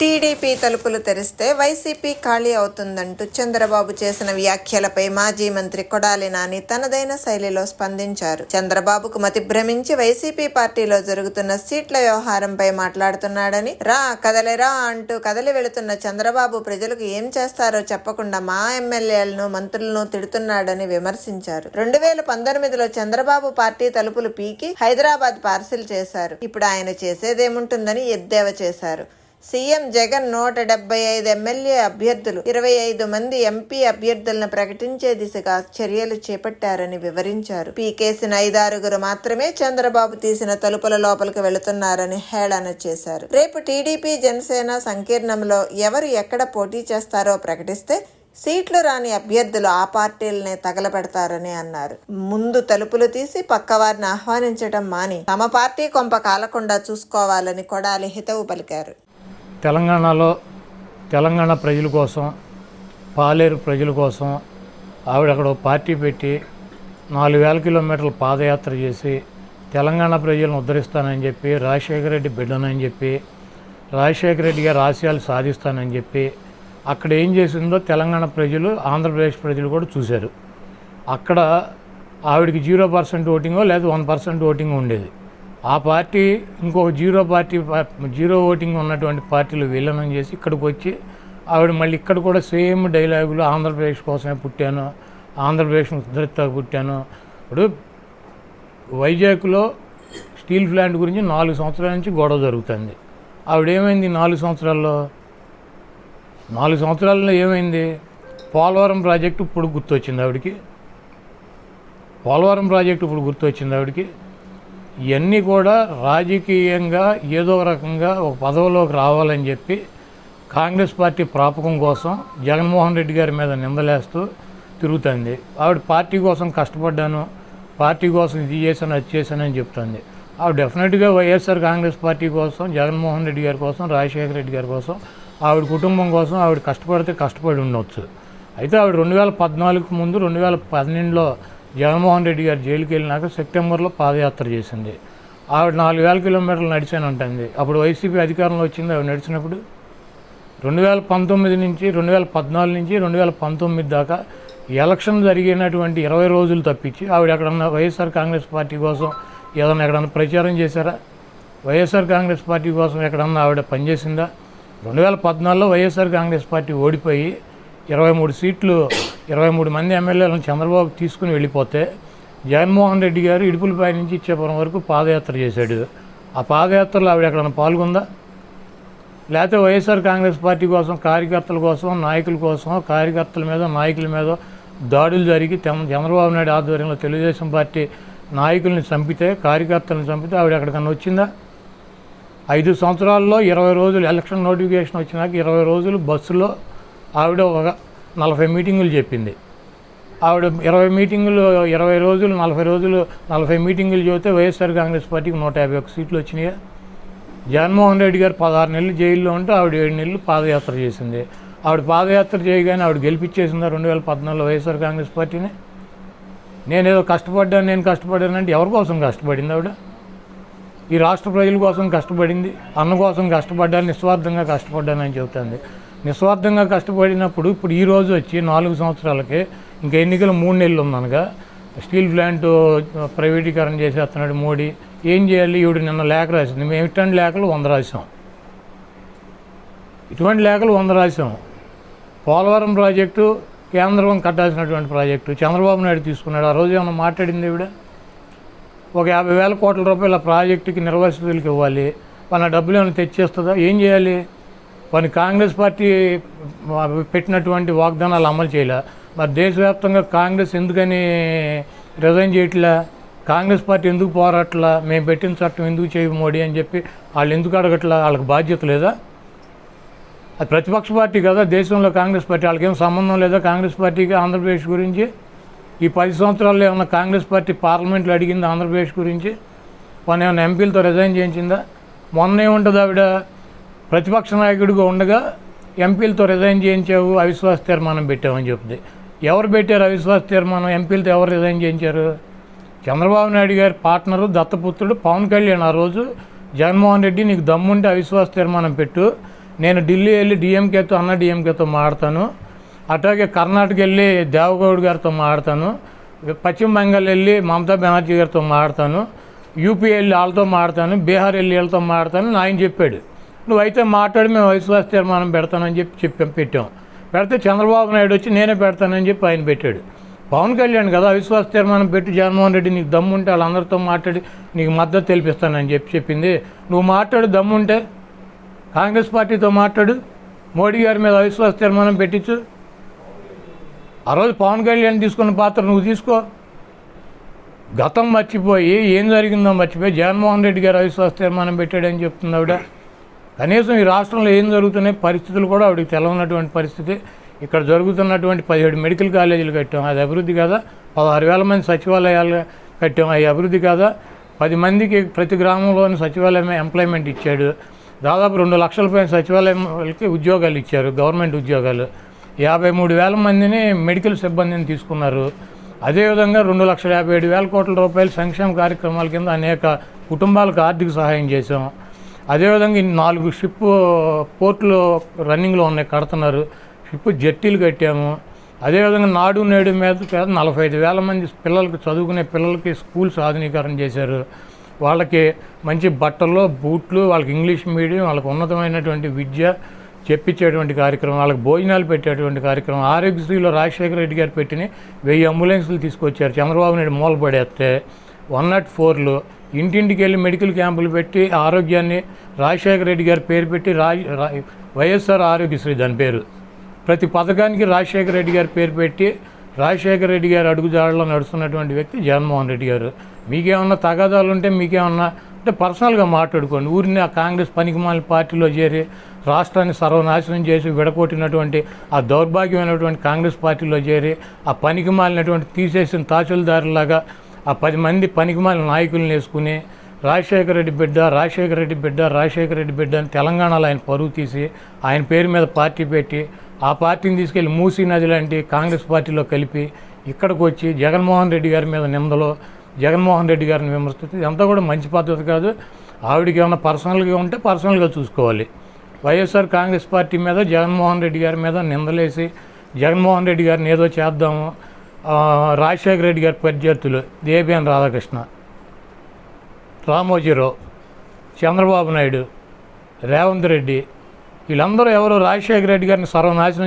TDP తలుపులు తెరిస్తే YCP ఖాళీ అవుతుందంటూ చంద్రబాబు చేసిన వ్యాఖ్యలపై మాజీ మంత్రి కొడాలి నాని తనదైన శైలిలో స్పందించారు. చంద్రబాబుకు మతి భ్రమించి వైసీపీ పార్టీలో జరుగుతున్న సీట్ల వ్యవహారంపై మాట్లాడుతున్నాడని రా కదలిరా అంటూ కదలి వెళుతున్న చంద్రబాబు ప్రజలకు ఏం చేస్తారో చెప్పకుండా మా ఎమ్మెల్యేలను మంత్రులను తిడుతున్నాడని విమర్శించారు. రెండు వేల పంతొమ్మిదిలో చంద్రబాబు పార్టీ తలుపులు పీకి హైదరాబాద్ పార్సిల్ చేశారు. ఇప్పుడు ఆయన చేసేదేముంటుందని ఎద్దేవా చేశారు. సీఎం జగన్ నూట డెబ్బై ఐదు ఎమ్మెల్యే అభ్యర్థులు ఇరవై ఐదు మంది ఎంపీ అభ్యర్థులను ప్రకటించే దిశగా చర్యలు చేపట్టారని వివరించారు. పీకేసిన ఐదారుగురు మాత్రమే చంద్రబాబు తీసిన తలుపుల లోపలికి వెళుతున్నారని హేళన చేశారు. రేపు టీడీపీ జనసేన సంకీర్ణంలో ఎవరు ఎక్కడ పోటీ చేస్తారో ప్రకటిస్తే సీట్లు రాని అభ్యర్థులు ఆ పార్టీలనే తగలబెడతారని అన్నారు. ముందు తలుపులు తీసి పక్కవారిని ఆహ్వానించడం మాని తమ పార్టీ కొంప కాలకుండా చూసుకోవాలని కొడాలి హితవు పలికారు. తెలంగాణలో తెలంగాణ ప్రజల కోసం పాలేరు ప్రజల కోసం ఆవిడ అక్కడ పార్టీ పెట్టి నాలుగు వేల కిలోమీటర్లు పాదయాత్ర చేసి తెలంగాణ ప్రజలను ఉద్ధరిస్తానని చెప్పి రాజశేఖర రెడ్డి బిడ్డనని చెప్పి రాజశేఖర రెడ్డి గారు ఆశయాలు సాధిస్తానని చెప్పి అక్కడ ఏం చేసిందో తెలంగాణ ప్రజలు ఆంధ్రప్రదేశ్ ప్రజలు కూడా చూశారు. అక్కడ ఆవిడకి జీరో పర్సెంట్ ఓటింగో లేదా వన్ పర్సెంట్ ఓటింగ్ ఉండేది. ఆ పార్టీ ఇంకో జీరో పార్టీ జీరో ఓటింగ్ ఉన్నటువంటి పార్టీలు విలీనం చేసి ఇక్కడికి వచ్చి ఆవిడ మళ్ళీ ఇక్కడ కూడా సేమ్ డైలాగులు ఆంధ్రప్రదేశ్ కోసమే పుట్టాను ఆంధ్రప్రదేశ్ ఉద్ధరిత పుట్టాను. ఇప్పుడు వైజాగ్లో స్టీల్ ప్లాంట్ గురించి నాలుగు సంవత్సరాల నుంచి గొడవ జరుగుతుంది. ఆవిడ ఏమైంది నాలుగు సంవత్సరాల్లో? నాలుగు సంవత్సరాల్లో ఏమైంది? పోలవరం ప్రాజెక్టు ఇప్పుడు గుర్తొచ్చింది ఆవిడకి. పోలవరం ప్రాజెక్టు ఇప్పుడు గుర్తొచ్చింది ఆవిడకి. ఇవన్నీ కూడా రాజకీయంగా ఏదో రకంగా ఒక పదవిలోకి రావాలని చెప్పి కాంగ్రెస్ పార్టీ ప్రాపకం కోసం జగన్మోహన్ రెడ్డి గారి మీద నిందలేస్తూ తిరుగుతుంది. ఆవిడ పార్టీ కోసం కష్టపడ్డాను పార్టీ కోసం ఇది చేశాను అది చేశానని చెప్తుంది. ఆవిడ డెఫినెట్గా వైఎస్ఆర్ కాంగ్రెస్ పార్టీ కోసం జగన్మోహన్ రెడ్డి గారి కోసం రాజశేఖర రెడ్డి గారి కోసం ఆవిడ కుటుంబం కోసం ఆవిడ కష్టపడితే కష్టపడి ఉండవచ్చు అయితే ఆవిడ రెండు వేల పద్నాలుగుకు ముందు రెండు వేల పన్నెండులో జగన్మోహన్ రెడ్డి గారు జైలుకి వెళ్ళినాక సెప్టెంబర్లో పాదయాత్ర చేసింది. ఆవిడ నాలుగు వేల కిలోమీటర్లు నడిచానంటుంది అప్పుడు వైసీపీ అధికారంలో వచ్చింది ఆవిడ నడిచినప్పుడు రెండు వేల పంతొమ్మిది నుంచి రెండు వేల పద్నాలుగు నుంచి రెండు వేల పంతొమ్మిది దాకా ఎలక్షన్ జరిగినటువంటి ఇరవై రోజులు తప్పించి ఆవిడ ఎక్కడన్నా వైఎస్ఆర్ కాంగ్రెస్ పార్టీ కోసం ఏదన్నా ఎక్కడన్నా ప్రచారం చేశారా? వైఎస్ఆర్ కాంగ్రెస్ పార్టీ కోసం ఎక్కడన్నా ఆవిడ పనిచేసిందా? రెండు వేల పద్నాలుగులో వైఎస్ఆర్ కాంగ్రెస్ పార్టీ ఓడిపోయి ఇరవై మూడు సీట్లు ఇరవై మూడు మంది ఎమ్మెల్యేలను చంద్రబాబు తీసుకుని వెళ్ళిపోతే జగన్మోహన్ రెడ్డి గారు ఇడుపులపై నుంచి ఇచ్చేపురం వరకు పాదయాత్ర చేశాడు. ఆ పాదయాత్రలో ఆవిడ ఎక్కడన్నా పాల్గొందా? లేకపోతే వైఎస్ఆర్ కాంగ్రెస్ పార్టీ కోసం కార్యకర్తల కోసం నాయకుల కోసం కార్యకర్తల మీద నాయకుల మీద దాడులు జరిగి చంద్రబాబు నాయుడు ఆధ్వర్యంలో తెలుగుదేశం పార్టీ నాయకుల్ని చంపితే కార్యకర్తలను చంపితే ఆవిడ ఎక్కడికన్నా వచ్చిందా? ఐదు సంవత్సరాల్లో ఇరవై రోజులు ఎలక్షన్ నోటిఫికేషన్ వచ్చినాక ఇరవై రోజులు బస్సులో ఆవిడ ఒక నలభై మీటింగులు చెప్పింది. ఆవిడ ఇరవై మీటింగులు ఇరవై రోజులు నలభై రోజులు నలభై మీటింగులు చెబితే వైఎస్ఆర్ కాంగ్రెస్ పార్టీకి నూట యాభై ఒక్క సీట్లు వచ్చినాయి? జగన్మోహన్ రెడ్డి గారు పదహారు నెలలు జైల్లో ఉంటే ఆవిడ ఏడు నెలలు పాదయాత్ర చేసింది. ఆవిడ పాదయాత్ర చేయగానే ఆవిడ గెలిపించేసిందా రెండు వేల పద్నాలుగులో వైఎస్ఆర్ కాంగ్రెస్ పార్టీని? నేనేదో కష్టపడ్డాను నేను కష్టపడ్డానంటే ఎవరి కోసం కష్టపడింది ఆవిడ? ఈ రాష్ట్ర ప్రజల కోసం కష్టపడింది అన్న కోసం కష్టపడ్డాను నిస్వార్థంగా కష్టపడ్డానని చెబుతుంది. నిస్వార్థంగా కష్టపడినప్పుడు ఇప్పుడు ఈ రోజు వచ్చి నాలుగు సంవత్సరాలకి ఇంకా ఎన్నికలు మూడు నెలలు ఉందనగా స్టీల్ ప్లాంట్ ప్రైవేటీకరణ చేసేస్తున్నాడు మోడీ. ఏం చేయాలి? ఈవిడ నిన్న లేఖ రాసింది. మేము ఇటువంటి లేఖలు వంద రాసాం ఇటువంటి లేఖలు వంద రాసాం పోలవరం ప్రాజెక్టు కేంద్రం కట్టాల్సినటువంటి ప్రాజెక్టు చంద్రబాబు నాయుడు తీసుకున్నాడు. ఆ రోజు ఏమైనా మాట్లాడింది ఈవిడ? ఒక యాభై వేల కోట్ల రూపాయల ప్రాజెక్టుకి నిర్వాసితులకు ఇవ్వాలి. మన డబ్బులు ఏమైనా తెచ్చేస్తుందా? ఏం చేయాలి? మన కాంగ్రెస్ పార్టీ పెట్టినటువంటి వాగ్దానాలు అమలు చేయలే. మరి దేశవ్యాప్తంగా కాంగ్రెస్ ఎందుకని రిజైన్ చేయట్లే? కాంగ్రెస్ పార్టీ ఎందుకు పోరాట్లా? మేము పెట్టిన చట్టం ఎందుకు చేయ మోడీ అని చెప్పి వాళ్ళు ఎందుకు అడగట్లా? వాళ్ళకి బాధ్యత లేదా? అది ప్రతిపక్ష పార్టీ కదా దేశంలో కాంగ్రెస్ పార్టీ. వాళ్ళకి ఏం సంబంధం లేదా కాంగ్రెస్ పార్టీకి ఆంధ్రప్రదేశ్ గురించి? ఈ పది సంవత్సరాల్లో ఏమన్నా కాంగ్రెస్ పార్టీ పార్లమెంట్లో అడిగింది ఆంధ్రప్రదేశ్ గురించి? మన ఏమైనా ఎంపీలతో రిజైన్ చేయించిందా? మొన్న ఏముంటుంది ఆవిడ ప్రతిపక్ష నాయకుడిగా ఉండగా ఎంపీలతో రిజైన్ చేయించావు అవిశ్వాస తీర్మానం పెట్టామని చెప్తుంది ఎవరు పెట్టారు అవిశ్వాస తీర్మానం? ఎంపీలతో ఎవరు రిజైన్ చేయించారు? చంద్రబాబు నాయుడు గారి పార్ట్నరు దత్తపుత్రుడు పవన్ కళ్యాణ్ ఆ రోజు జగన్మోహన్ రెడ్డి నీకు దమ్ముంటే అవిశ్వాస తీర్మానం పెట్టు. నేను ఢిల్లీ వెళ్ళి డిఎంకేతో అన్న డిఎంకేతో మాడతాను అట్లాగే కర్ణాటక వెళ్ళి దేవగౌడ్ గారితో మాడతాను పశ్చిమ బెంగాల్ వెళ్ళి మమతా బెనర్జీ గారితో మాడతాను యూపీ వెళ్ళి వాళ్ళతో మాడతాను బీహార్ వెళ్ళి వీళ్ళతో మాడతాను ఆయన చెప్పాడు. నువ్వైతే మాట్లాడి మేము విశ్వాస తీర్మానం పెడతానని చెప్పి చెప్పాం పెట్టాం. పెడితే చంద్రబాబు నాయుడు వచ్చి నేనే పెడతానని చెప్పి ఆయన పెట్టాడు. పవన్ కళ్యాణ్ కదా అవిశ్వాస తీర్మానం పెట్టి జగన్మోహన్ రెడ్డి నీకు దమ్ముంటే వాళ్ళందరితో మాట్లాడి నీకు మద్దతు తెలిపిస్తానని చెప్పి చెప్పింది. నువ్వు మాట్లాడు దమ్ముంటే కాంగ్రెస్ పార్టీతో మాట్లాడు. మోడీ గారి మీద అవిశ్వాస తీర్మానం పెట్టించు. ఆ రోజు పవన్ కళ్యాణ్ తీసుకున్న పాత్ర నువ్వు తీసుకో. గతం మర్చిపోయి ఏం జరిగిందో మర్చిపోయి జగన్మోహన్ రెడ్డి గారు అవిశ్వాస తీర్మానం పెట్టాడని చెప్తుంది ఆవిడ కనీసం ఈ రాష్ట్రంలో ఏం జరుగుతున్నాయి పరిస్థితులు కూడా ఆవిడకి తెలవనటువంటి పరిస్థితి. ఇక్కడ జరుగుతున్నటువంటి పదిహేడు మెడికల్ కాలేజీలు కట్టాం అది అభివృద్ధి కాదా? పదహారు వేల మంది సచివాలయాలు కట్టాం అవి అభివృద్ధి కాదా? పది మందికి ప్రతి గ్రామంలోని సచివాలయం ఎంప్లాయ్మెంట్ ఇచ్చాడు. దాదాపు రెండు లక్షల పైన సచివాలయంకి ఉద్యోగాలు ఇచ్చారు గవర్నమెంట్ ఉద్యోగాలు. యాభై మూడు వేల మందిని మెడికల్ సిబ్బందిని తీసుకున్నారు. అదేవిధంగా రెండు లక్షల యాభై ఏడు వేల కోట్ల రూపాయల సంక్షేమ కార్యక్రమాల కింద అనేక కుటుంబాలకు ఆర్థిక సహాయం చేశాం. అదేవిధంగా నాలుగు షిప్ పోర్టులు రన్నింగ్లో ఉన్నాయి కడుతున్నారు. షిప్ జట్టీలు కట్టాము. అదేవిధంగా నాడు నేడు మీద నలభై ఐదు వేల మంది పిల్లలకి చదువుకునే పిల్లలకి స్కూల్స్ ఆధునీకరణ చేశారు. వాళ్ళకి మంచి బట్టలు బూట్లు వాళ్ళకి ఇంగ్లీష్ మీడియం వాళ్ళకి ఉన్నతమైనటువంటి విద్య చెప్పించేటువంటి కార్యక్రమం వాళ్ళకి భోజనాలు పెట్టేటువంటి కార్యక్రమం. ఆరోగ్యశ్రీలో రాజశేఖర రెడ్డి గారు పెట్టిన వెయ్యి అంబులెన్స్లు తీసుకొచ్చారు. చంద్రబాబు నాయుడు మూలపడేస్తే వన్ నాట్ ఫోర్లో ఇంటింటికి వెళ్ళి మెడికల్ క్యాంపులు పెట్టి ఆరోగ్యాన్ని రాజశేఖర రెడ్డి గారి పేరు పెట్టి రాజ్ రా- వైఎస్ఆర్ ఆరోగ్యశ్రీ దాని పేరు. ప్రతి పథకానికి రాజశేఖర రెడ్డి గారి పేరు పెట్టి రాజశేఖర రెడ్డి గారు అడుగుజాడలో నడుస్తున్నటువంటి వ్యక్తి జగన్మోహన్ రెడ్డి గారు. మీకేమన్నా తగాదాలు ఉంటే మీకేమన్నా అంటే పర్సనల్గా మాట్లాడుకోండి. ఊరిని ఆ కాంగ్రెస్ పనికిమాల పార్టీలో చేరి రాష్ట్రాన్ని సర్వనాశనం చేసి విడగొట్టినటువంటి ఆ దౌర్భాగ్యమైనటువంటి కాంగ్రెస్ పార్టీలో చేరి ఆ పనికిమాలినటువంటి తీసేసిన తాచులదారులాగా ఆ పది మంది పనికిమాల నాయకులను వేసుకుని రాజశేఖర రెడ్డి బిడ్డ రాజశేఖర రెడ్డి బిడ్డ రాజశేఖర రెడ్డి బిడ్డ అని తెలంగాణలో ఆయన పరువు తీసి ఆయన పేరు మీద పార్టీ పెట్టి ఆ పార్టీని తీసుకెళ్ళి మూసీ నది లాంటి కాంగ్రెస్ పార్టీలో కలిపి ఇక్కడికి వచ్చి జగన్మోహన్ రెడ్డి గారి మీద నిందలో జగన్మోహన్ రెడ్డి గారిని విమర్శిస్తుంది ఇదంతా కూడా మంచి పద్ధతి కాదు. ఆవిడకి ఏమైనా పర్సనల్గా ఉంటే పర్సనల్గా చూసుకోవాలి. వైఎస్ఆర్ కాంగ్రెస్ పార్టీ మీద జగన్మోహన్ రెడ్డి గారి మీద నిందలేసి జగన్మోహన్ రెడ్డి గారిని ఏదో చేద్దాము రాజశేఖర రెడ్డి గారి ప్రత్యర్థులు దేబిఎన్ రాధాకృష్ణ రామోజీరావు చంద్రబాబు నాయుడు రేవంత్ రెడ్డి వీళ్ళందరూ ఎవరు రాజశేఖర రెడ్డి గారిని సర్వనాశనం